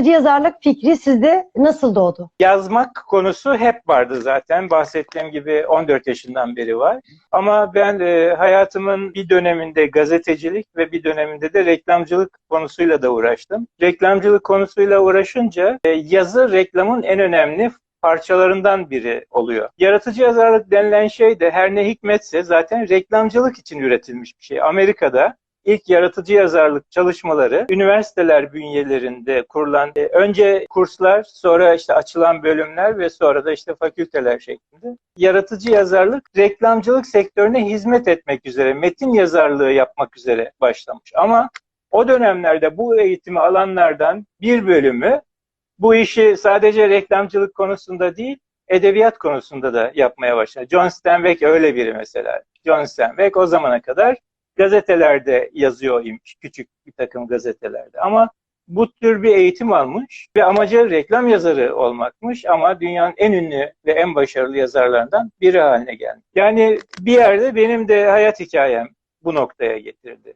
yaratıcı yazarlık fikri sizde nasıl doğdu? Yazmak konusu hep vardı zaten. Bahsettiğim gibi 14 yaşından beri var. Ama ben e, hayatımın bir döneminde gazetecilik ve bir döneminde de reklamcılık konusuyla da uğraştım. Reklamcılık konusuyla uğraşınca e, yazı reklamın en önemli parçalarından biri oluyor. Yaratıcı yazarlık denilen şey de her ne hikmetse zaten reklamcılık için üretilmiş bir şey. Amerika'da ilk yaratıcı yazarlık çalışmaları üniversiteler bünyelerinde kurulan e, önce kurslar, sonra işte açılan bölümler ve sonra da işte fakülteler şeklinde. Yaratıcı yazarlık reklamcılık sektörüne hizmet etmek üzere, metin yazarlığı yapmak üzere başlamış. Ama o dönemlerde bu eğitimi alanlardan bir bölümü bu işi sadece reklamcılık konusunda değil, edebiyat konusunda da yapmaya başladı. John Steinbeck öyle biri mesela. John Steinbeck o zamana kadar gazetelerde yazıyor küçük bir takım gazetelerde. Ama bu tür bir eğitim almış ve amacı reklam yazarı olmakmış ama dünyanın en ünlü ve en başarılı yazarlarından biri haline gelmiş. Yani bir yerde benim de hayat hikayem bu noktaya getirdi.